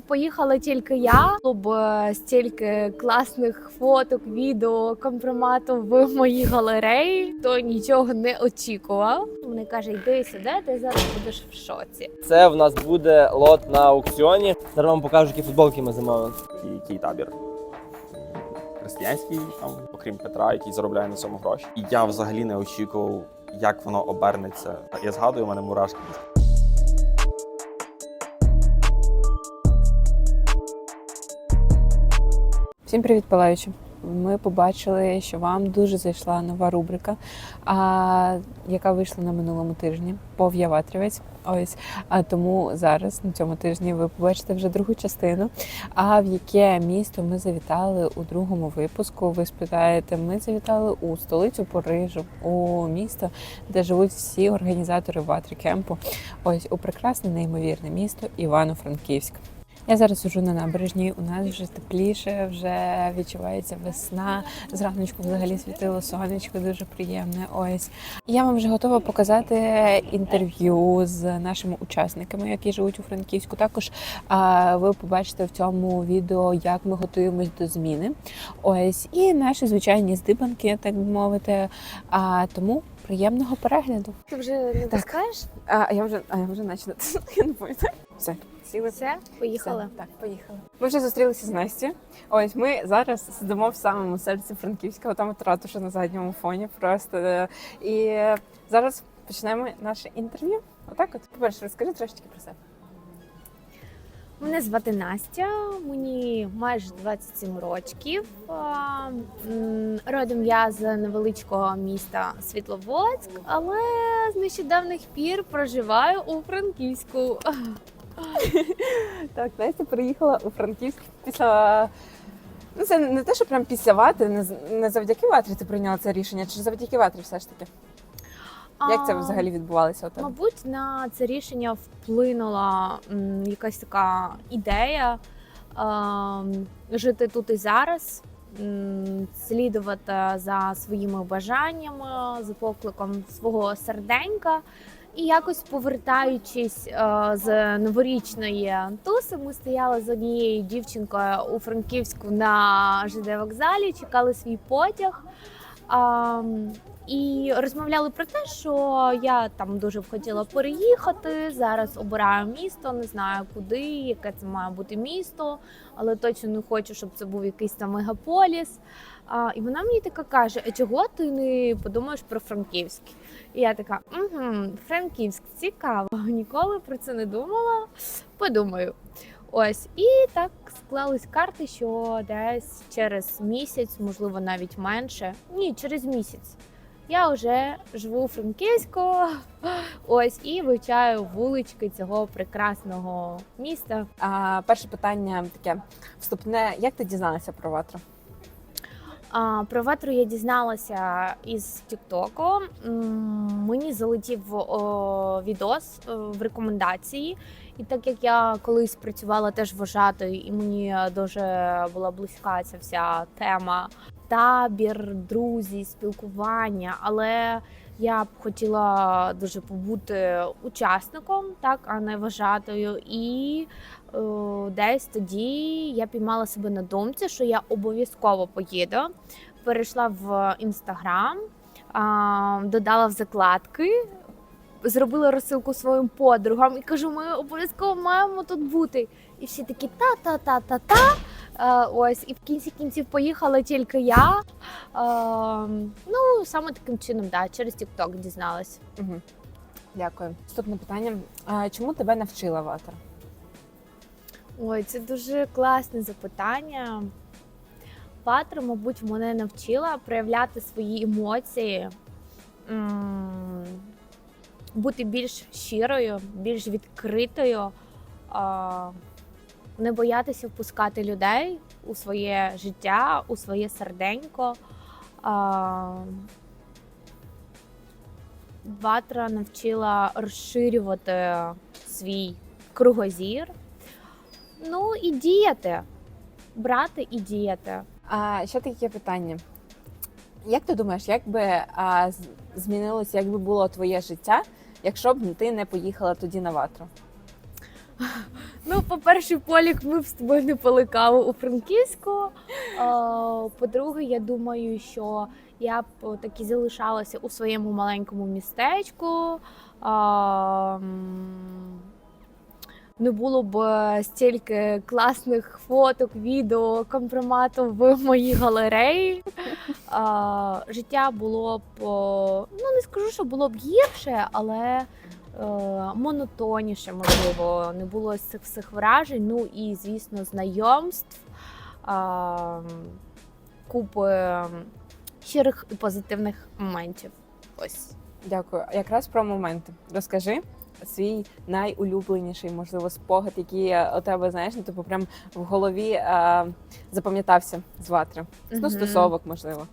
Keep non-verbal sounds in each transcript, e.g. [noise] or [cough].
Поїхала тільки я, бо е, стільки класних фоток, відео, компромату в моїй галереї, то нічого не очікував. Вони каже, йди сюди, ти зараз будеш в шоці. Це в нас буде лот на аукціоні. Зараз вам покажу, які футболки ми замовили. який, який табір християнський, там, окрім Петра, який заробляє на цьому гроші. І я взагалі не очікував, як воно обернеться. Я згадую, у мене мурашки. Всім привіт, палаючі! Ми побачили, що вам дуже зайшла нова рубрика, а, яка вийшла на минулому тижні Пов'яватрівець. Ось а тому зараз на цьому тижні ви побачите вже другу частину. А в яке місто ми завітали у другому випуску? Ви спитаєте, ми завітали у столицю Парижу, у місто, де живуть всі організатори ватрі кемпу. Ось у прекрасне неймовірне місто Івано-Франківськ. Я зараз уже на набережній. У нас вже тепліше, вже відчувається весна. Зраночку взагалі світило сонечко, дуже приємне. Ось я вам вже готова показати інтерв'ю з нашими учасниками, які живуть у Франківську. Також а, ви побачите в цьому відео, як ми готуємось до зміни. Ось і наші звичайні здибанки, так би мовити. А тому приємного перегляду. Ти вже не пускаєш? А я вже, а я вже начала. [laughs] Я не пам'ятаю. Все, сіли. Все, поїхали. Все, Так, поїхали. Ми вже зустрілися з Настю. Ось ми зараз сидимо в самому серці Франківського, там от ратуша на задньому фоні. Просто е, і зараз почнемо наше інтерв'ю. Отак, от по-перше, розкажи трошечки про себе. Мене звати Настя, мені майже 27 років. Родом я з невеличкого міста Світловодськ, але з нещодавних пір проживаю у Франківську. [laughs] Так, Настя приїхала у Франківськ після. Ну, це не те, що прям після з- не завдяки ватрі ти прийняла це рішення, чи завдяки ватрі все ж таки? Як це взагалі відбувалося у тебе? Мабуть, на це рішення вплинула м, якась така ідея ем, жити тут і зараз, м, слідувати за своїми бажаннями, за покликом свого серденька. І якось повертаючись е, з новорічної туси, ми стояли з однією дівчинкою у Франківську на ЖД вокзалі, чекали свій потяг. Ам, і розмовляли про те, що я там дуже б хотіла переїхати. Зараз обираю місто, не знаю куди, яке це має бути місто, але точно не хочу, щоб це був якийсь там мегаполіс. А, і вона мені така каже: а чого ти не подумаєш про Франківськ? І я така, угу, Франківськ, цікаво, ніколи про це не думала. Подумаю. Ось, і так склались карти, що десь через місяць, можливо, навіть менше. Ні, через місяць. Я вже живу у Франківську, ось і вивчаю вулички цього прекрасного міста. А, перше питання таке вступне. Як ти дізналася про ватру? А, про ветру я дізналася із Тіктоку. Мені залетів о, відос е, в рекомендації. І так як я колись працювала теж вважатою, і мені дуже була близька ця вся тема табір, друзі, спілкування. Але я б хотіла дуже побути учасником, так а не вважатою. І е, десь тоді я піймала себе на думці, що я обов'язково поїду. Перейшла в інстаграм, додала в закладки, зробила розсилку своїм подругам і кажу: ми обов'язково маємо тут бути. І всі такі та-та-та-та-та. Е, Ось, і в кінці кінців поїхала тільки я. Е, Ну, саме таким чином, да, через TikTok дізналась. Угу. Дякую. Наступне питання. А, чому тебе навчила ватра? Ой, це дуже класне запитання. Патра, мабуть, мене навчила проявляти свої емоції, бути більш щирою, більш відкритою, а, не боятися впускати людей у своє життя, у своє серденько. Ватра навчила розширювати свій кругозір. Ну і діяти. Брати і діяти. А ще таке питання. Як ти думаєш, як би а, змінилося, як би було твоє життя, якщо б ти не поїхала тоді на ватру? Ну, по-перше, Полік, ми б з тобою не пили каву у Франківську. Е, По-друге, я думаю, що я б таки залишалася у своєму маленькому містечку. Е, Не було б стільки класних фоток, відео, компромату в моїй галереї. А, життя було б, ну не скажу, що було б гірше, але е, монотонніше, можливо, не було цих всіх вражень. Ну і, звісно, знайомств, купи щирих і позитивних моментів. Ось. Дякую. Якраз про моменти. Розкажи свій найулюбленіший, можливо, спогад, який е, у тебе, знаєш, ну типу прям в голові е, запам'ятався з ватри. Ну, Мгм. стосовок, можливо.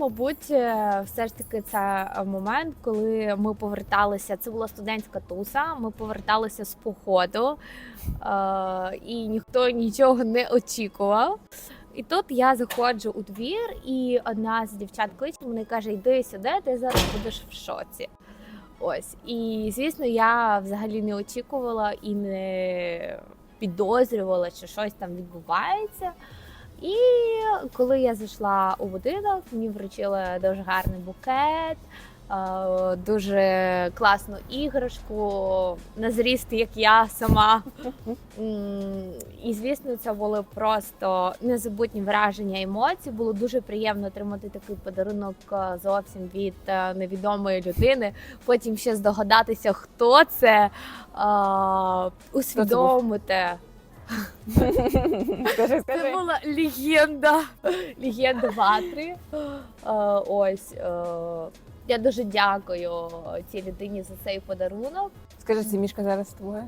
Мабуть, е, все ж таки це е, момент, коли ми поверталися. Це була студентська туса. Ми поверталися з походу, е, і ніхто нічого не очікував. І тут я заходжу у двір, і одна з дівчат кличе мене і каже: Йди сюди, ти зараз будеш в шоці. Ось. І звісно, я взагалі не очікувала і не підозрювала, що щось там відбувається. І коли я зайшла у будинок, мені вручили дуже гарний букет, е, дуже класну іграшку на зріст, як я сама. І звісно, це були просто незабутні враження емоцій. Було дуже приємно отримати такий подарунок е, зовсім від е, невідомої людини. Потім ще здогадатися, хто це, усвідомити. Скажи, Це була легенда. Легенда ватри. Е, Ось. е, Я дуже дякую цій людині за цей подарунок. Скажи, це мішка зараз тобою?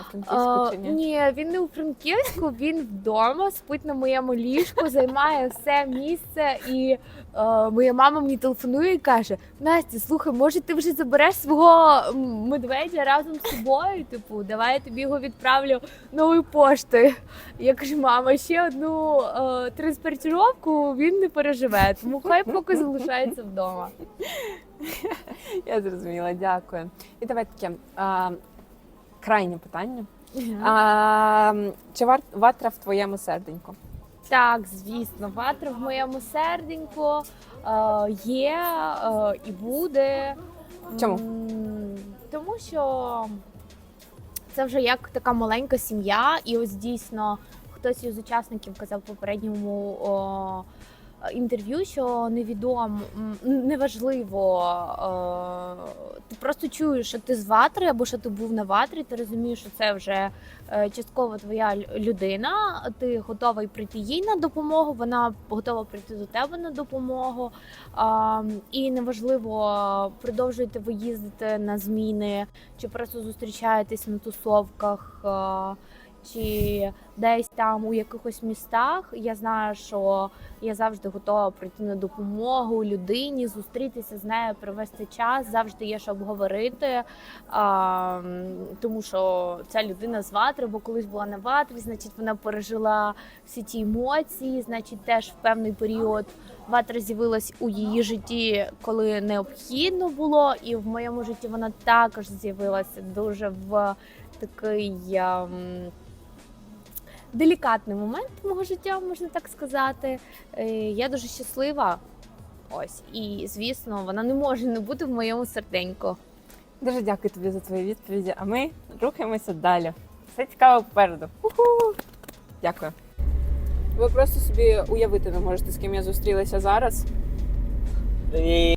У Франківську чи ні? Ні, він не у Франківську, він вдома, спить на моєму ліжку, займає все місце. І е, моя мама мені телефонує і каже: Настя, слухай, може ти вже забереш свого медведя разом з собою? Типу, давай я тобі його відправлю новою поштою. Я кажу, мама, ще одну е, транспортировку він не переживе, тому хай поки залишається вдома. [laughs] Я зрозуміла, дякую. І давай таке а, крайнє питання. А, чи вар- ватра в твоєму серденьку? Так, звісно, ватра в моєму серденьку е, є е, і буде. Чому? М, Тому що це вже як така маленька сім'я, і ось дійсно хтось із учасників казав в попередньому о, інтерв'ю, що невідомо, неважливо. Е, ти просто чуєш, що ти з ватри або що ти був на ватрі, ти розумієш, що це вже е, частково твоя людина. Ти готовий прийти їй на допомогу, вона готова прийти до тебе на допомогу. І неважливо, продовжуєте ви їздити на зміни, чи просто зустрічаєтесь на тусовках. Чи десь там у якихось містах я знаю, що я завжди готова прийти на допомогу людині, зустрітися з нею, провести час. Завжди є що обговорити. А, тому що ця людина з ватри, бо колись була на ватрі, значить вона пережила всі ті емоції, значить, теж в певний період ватра з'явилась у її житті, коли необхідно було, і в моєму житті вона також з'явилася дуже в такий. ем, Делікатний момент мого життя, можна так сказати. Е, Я дуже щаслива. Ось, і звісно, вона не може не бути в моєму серденьку. Дуже дякую тобі за твої відповіді. А ми рухаємося далі. Все цікаво попереду. Уху! Дякую. Ви просто собі уявити не можете, з ким я зустрілася зараз. І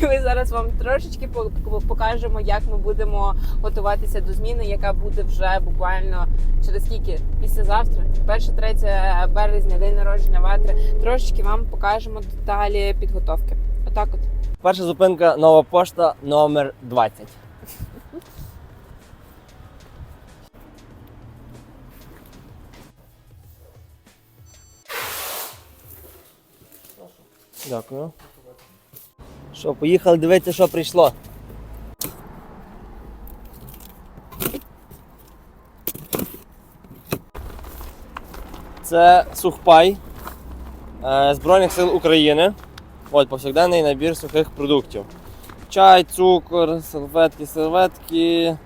І ми зараз вам трошечки по- по- покажемо, як ми будемо готуватися до зміни, яка буде вже буквально через скільки? Післязавтра, 1-3 березня, день народження ватри. Трошечки вам покажемо деталі підготовки. Отак от. перша зупинка нова пошта номер 20. Дякую. Що, поїхали дивитися, що прийшло. Це сухпай е, Збройних сил України. От повсякденний набір сухих продуктів. Чай, цукор, серветки, серветки,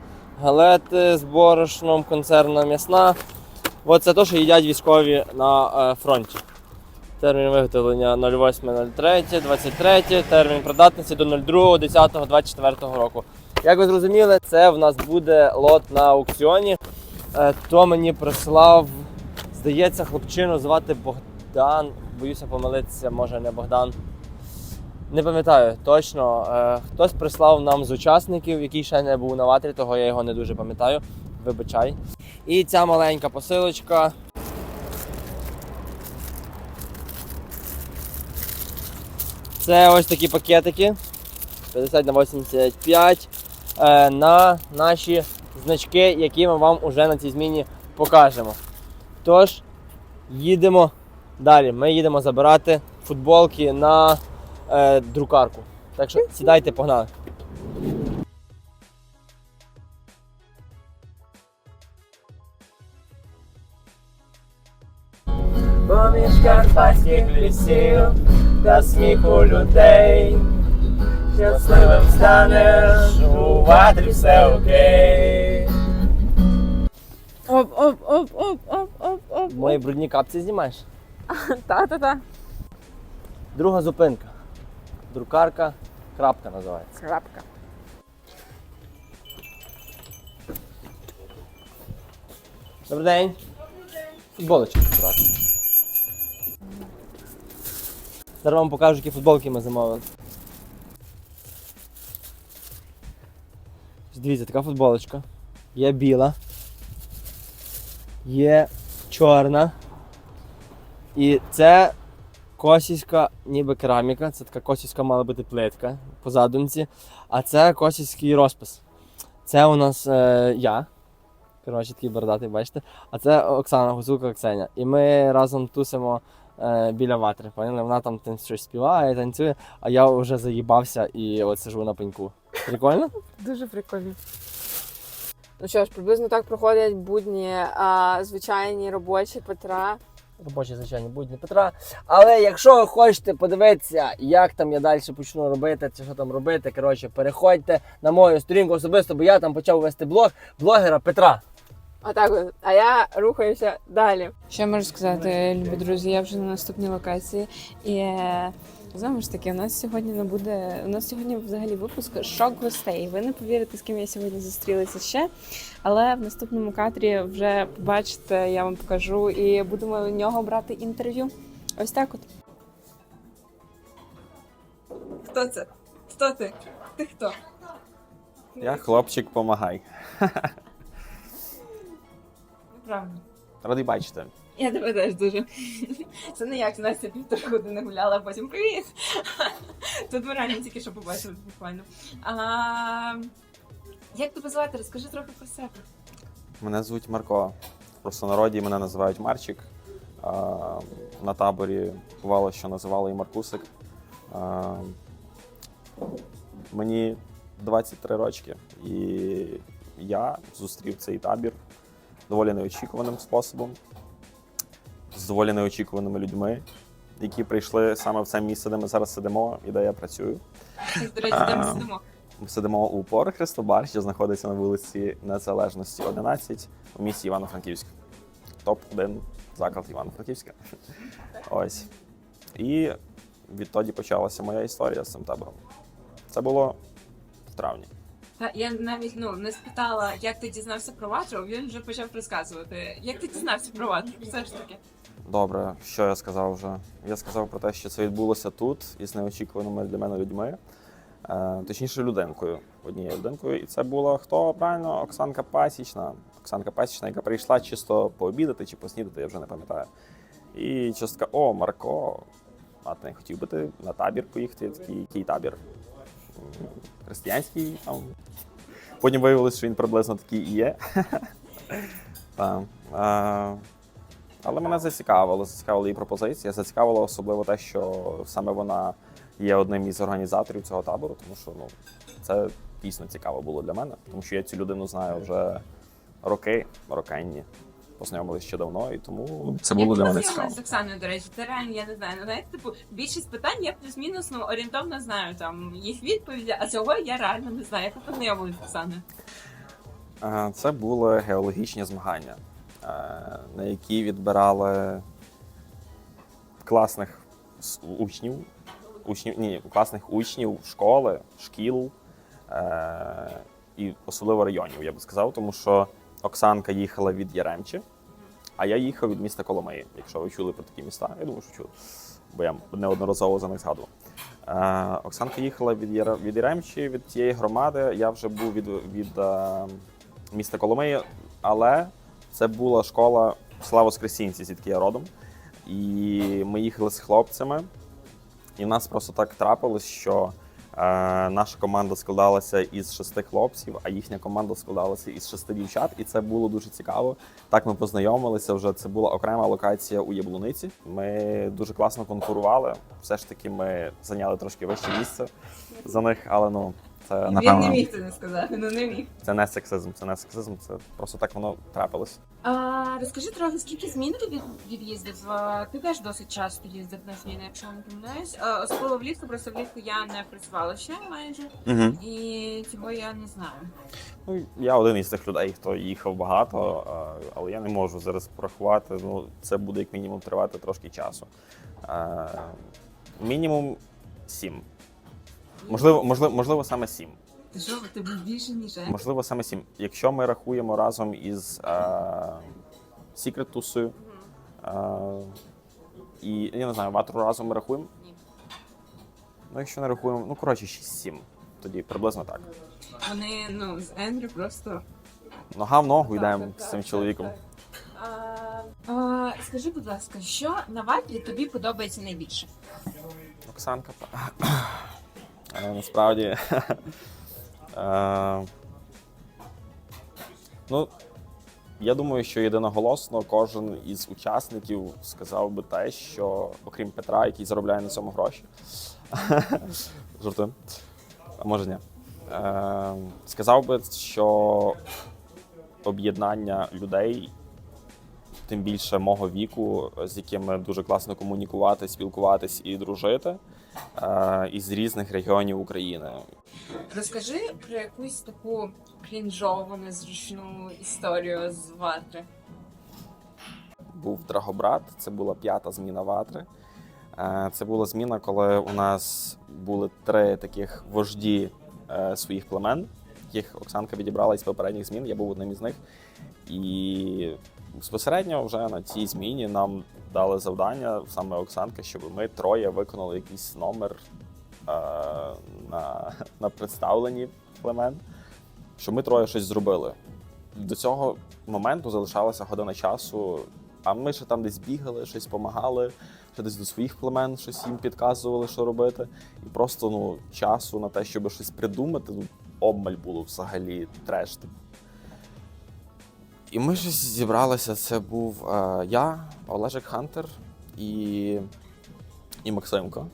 галети з борошном, консервна м'ясна. От це те, що їдять військові на е, фронті. Термін виготовлення 08.03, 23, термін придатності до 02.10.24 року. Як ви зрозуміли, це в нас буде лот на аукціоні. Е, То мені прислав, здається, хлопчину звати Богдан. Боюся помилитися, може не Богдан. Не пам'ятаю точно. Е, Хтось прислав нам з учасників, який ще не був на ватрі, того я його не дуже пам'ятаю. Вибачай. І ця маленька посилочка. Це ось такі пакетики 50 на 85 е, на наші значки, які ми вам уже на цій зміні покажемо. Тож, їдемо далі. Ми їдемо забирати футболки на е, друкарку. Так що сідайте, погнали. Поміж карпатських лісів та сміху людей. Щасливим станеш, у ватрі все окей. Оп, оп, оп, оп, оп, оп, оп. Мої брудні капці знімаєш? [laughs] Та-та-та. Друга зупинка. Друкарка, крапка називається. Крапка. Добрий день. Добрий Футболочку брати. Зараз вам покажу, які футболки ми замовили. Дивіться, така футболочка. Є біла. Є чорна. І це косівська ніби кераміка. Це така косівська мала бути плитка по задумці. А це косівський розпис. Це у нас е, я. Коротше, такий бородатий, бачите. А це Оксана Гузука Оксеня. І ми разом тусимо біля ватри. Поняли? Вона там щось співає, танцює, а я вже заїбався і от сижу на пеньку. Прикольно? [laughs] Дуже прикольно. Ну що ж, приблизно так проходять будні а, звичайні робочі Петра. Робочі, звичайно, будні Петра. Але якщо ви хочете подивитися, як там я далі почну робити, чи що там робити, коротше, переходьте на мою сторінку особисто, бо я там почав вести блог блогера Петра. Отак от. А я рухаюся далі. Що я можу сказати, любі друзі? Я вже на наступній локації. І е, знову ж таки, у нас сьогодні не буде. У нас сьогодні взагалі випуск шок гостей. Ви не повірите, з ким я сьогодні зустрілася ще. Але в наступному кадрі вже побачите, я вам покажу, і будемо у нього брати інтерв'ю. Ось так от. Хто це? Хто ти? Ти хто? Я хлопчик, помагай. [laughs] Правда. Радий бачити. Я тебе теж дуже. Це не як Настя півтори години гуляла, а потім привіт. Тут ми реально тільки що побачили буквально. А, як тебе звати? Розкажи трохи про себе. Мене звуть Марко. В простонароді мене називають Марчик. А, на таборі бувало, що називали і Маркусик. А, мені 23 рочки, і я зустрів цей табір доволі неочікуваним способом, з доволі неочікуваними людьми, які прийшли саме в це місце, де ми зараз сидимо і де я працюю. До речі, де ми сидимо? Ми сидимо у Пор Христобар, що знаходиться на вулиці Незалежності 11 у місті Івано-Франківськ. Топ-1 заклад Івано-Франківська. Ось. І відтоді почалася моя історія з цим табором. Це було в травні. Та я навіть ну не спитала, як ти дізнався про ватру. Він вже почав розказувати. Як ти дізнався про ватру? Все ж таки. Добре, що я сказав вже? Я сказав про те, що це відбулося тут із неочікуваними для мене людьми. Е, точніше, людинкою, однією людинкою. І це була хто правильно? Оксанка Пасічна. Оксанка Пасічна, яка прийшла чисто пообідати чи поснідати, я вже не пам'ятаю. І частка, о, Марко, а ти не хотів би ти на табір поїхати? Я такий, який табір? Християнський там. Потім виявилося, що він приблизно такий і є. [laughs] Там. Але мене зацікавило, зацікавила її пропозиція. Зацікавило особливо те, що саме вона є одним із організаторів цього табору, тому що ну, це дійсно цікаво було для мене, тому що я цю людину знаю вже роки, рокенні. Познайомилися ще давно, і тому це було для мене цікаво. з Оксаною, до речі, це реально я не знаю. Ну знаєте, типу, більшість питань я плюс-мінус ну, орієнтовно знаю там їх відповіді, а цього я реально не знаю. Як ти познайомилась з Оксаною? Це були геологічні змагання, е, на які відбирали класних учнів, учнів ні, класних учнів школи, шкіл е, і особливо районів, я би сказав, тому що Оксанка їхала від Яремчі, а я їхав від міста Коломиї, якщо ви чули про такі міста. Я думаю, що чули, бо я неодноразово за них згадував. Е, Оксанка їхала від, Яре- від Яремчі, від тієї громади. Я вже був від, від е, міста Коломиї, але це була школа Слава Воскресінці, звідки я родом. І ми їхали з хлопцями, і в нас просто так трапилось, що наша команда складалася із шести хлопців, а їхня команда складалася із шести дівчат, і це було дуже цікаво. Так ми познайомилися. Вже це була окрема локація у Яблуниці. Ми дуже класно конкурували. Все ж таки, ми зайняли трошки вище місце за них, але ну це Він не міг це не сказати, ну не міг. це не сексизм, це не сексизм, це просто так воно трапилось. А, розкажи трохи, скільки змін ти від, від'їздив? А, Ти теж досить часто їздив на зміни, якщо я не помиляюсь. А, Особливо влітку, просто влітку я не працювала ще майже, Угу. і цього я не знаю. Ну, я один із тих людей, хто їхав багато, а, але я не можу зараз порахувати. Ну, це буде як мінімум тривати трошки часу. Мінімум сім. Можливо, можливо, можливо, саме сім. Ти що, ти був більше, ніж я? Можливо, саме сім. Якщо ми рахуємо разом із а, Secret Тусою, а, і я не знаю, ватру разом ми рахуємо. Ні. Ну, якщо не рахуємо, ну коротше, 6-7. Тоді приблизно так. Вони, ну, з Ендрю просто. Нога в ногу йдемо Так, так, з цим так, чоловіком. А, а, скажи, будь ласка, що на ватрі тобі подобається найбільше? Оксанка. Насправді. [laughs] Ну, я думаю, що єдиноголосно кожен із учасників сказав би те, що окрім Петра, який заробляє на цьому гроші. [laughs] Жартую. А може ні. Е, Сказав би, що об'єднання людей, тим більше мого віку, з якими дуже класно комунікувати, спілкуватись і дружити, із різних регіонів України. Розкажи про якусь таку крінжову, незручну історію з ватри. був Драгобрат, це була п'ята зміна ватри. Е, Це була зміна, коли у нас були три таких вожді е, своїх племен, яких Оксанка відібрала із попередніх змін. Я був одним із них. І безпосередньо вже на цій зміні нам дали завдання саме Оксанка, щоб ми троє виконали якийсь номер е, на, на представленні племен, щоб ми троє щось зробили. До цього моменту залишалася година часу, а ми ще там десь бігали, щось допомагали, ще десь до своїх племен щось їм підказували, що робити. І просто ну, часу на те, щоб щось придумати, ну, обмаль було взагалі треш. І ми щось зібралися. Це був е, я, Олежик Хантер і, і Максимко.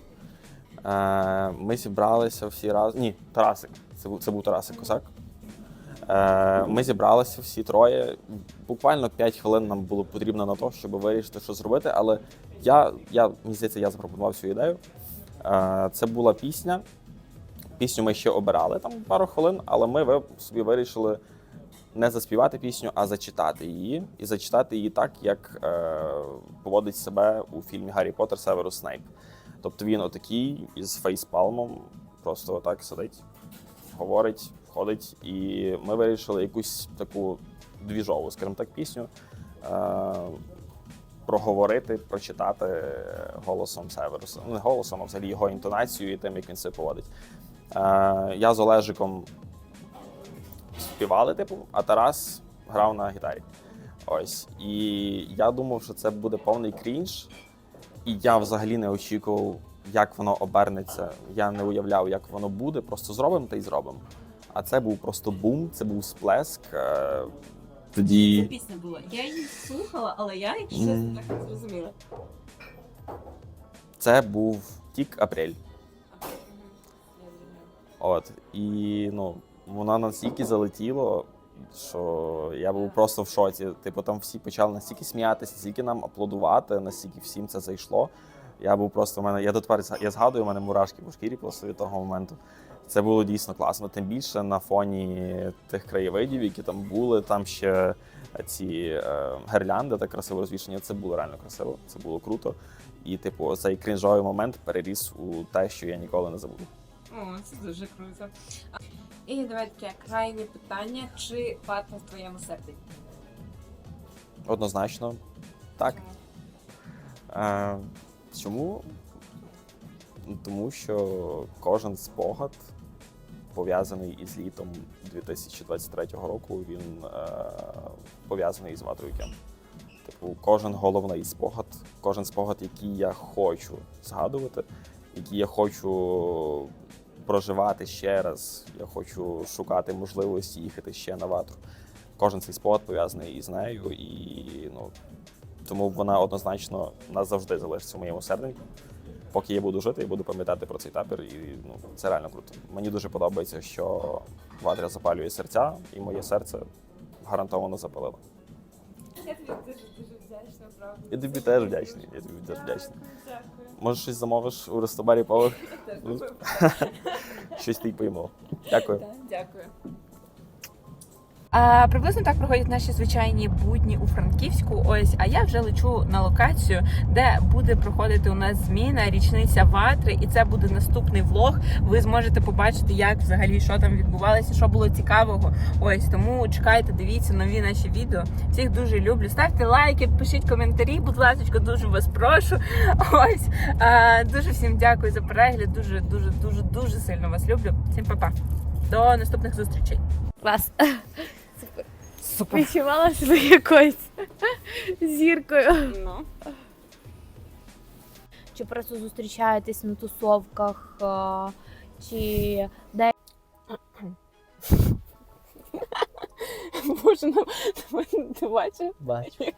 Е, ми зібралися всі разом. Ні, Тарасик. Це був, це був Тарасик Косак. Е, Ми зібралися всі троє. Буквально 5 хвилин нам було потрібно на те, щоб вирішити, що зробити. Але я, я мені здається, я запропонував цю ідею. Е, Це була пісня. Пісню ми ще обирали там пару хвилин, але ми собі вирішили не заспівати пісню, а зачитати її. І зачитати її так, як е, поводить себе у фільмі Гаррі Поттер Северус Снейп. Тобто він отакий із фейспалмом, просто отак сидить, говорить, ходить. І ми вирішили якусь таку двіжову, скажімо так, пісню е, проговорити, прочитати голосом Северуса. Ну, не голосом, а взагалі його інтонацією і тим, як він себе поводить. Е, я з Олежиком співали, типу, а Тарас грав на гітарі. Ось. І я думав, що це буде повний крінж. І я взагалі не очікував, як воно обернеться. Я не уявляв, як воно буде. Просто зробимо та й зробимо. А це був просто бум, це був сплеск. Е, Це пісня була. Я її слухала, але я, якщо Мгм. чесно, так не зрозуміла. це був тік апрель. От. І ну, вона настільки залетіло, що я був просто в шоці. Типу, там всі почали настільки сміятися, настільки нам аплодувати, настільки всім це зайшло. Я був просто в мене. Я дотепер я згадую, у мене мурашки по шкірі просто від того моменту. Це було дійсно класно. Тим більше на фоні тих краєвидів, які там були, там ще ці е, гирлянди так красиво розвішені. Це було реально красиво, це було круто. І, типу, цей крінжовий момент переріс у те, що я ніколи не забуду. О, це дуже круто. І давай таке крайнє питання: чи вата в твоєму серці? Однозначно, так. Е, чому? Тому що кожен спогад пов'язаний із літом 2023 року, він е, пов'язаний із ватрою Кем. Типу, кожен головний спогад, кожен спогад, який я хочу згадувати, який я хочу проживати ще раз, я хочу шукати можливості їхати ще на ватру. Кожен цей спогад пов'язаний із нею, і ну, тому вона однозначно назавжди залишиться в моєму серденьку. Поки я буду жити, я буду пам'ятати про цей табір, і ну, це реально круто. Мені дуже подобається, що Ватря запалює серця, і моє серце гарантовано запалило. Я тобі дуже дуже вдячна, правда. Я тобі теж вдячний. Я тобі теж вдячний. Дякую. Може, щось замовиш у рестобарі поверх? [laughs] [laughs] Щось ти й поймав. Дякую. Дякую. А, приблизно так проходять наші звичайні будні у Франківську. Ось, а я вже лечу на локацію, де буде проходити у нас зміна, річниця ватри, і це буде наступний влог. Ви зможете побачити, як взагалі що там відбувалося, що було цікавого. Ось тому чекайте, дивіться нові наші відео. Всіх дуже люблю. Ставте лайки, пишіть коментарі. Будь ласка, дуже вас прошу. Ось а, дуже всім дякую за перегляд. Дуже, дуже, дуже, дуже сильно вас люблю. Всім па-па. До наступних зустрічей. Клас. Супер. Відчувала себе якоюсь зіркою. Ну. Чи просто зустрічаєтесь на тусовках, чи де [laughs] Боже, ну, ти бачив? Бачу.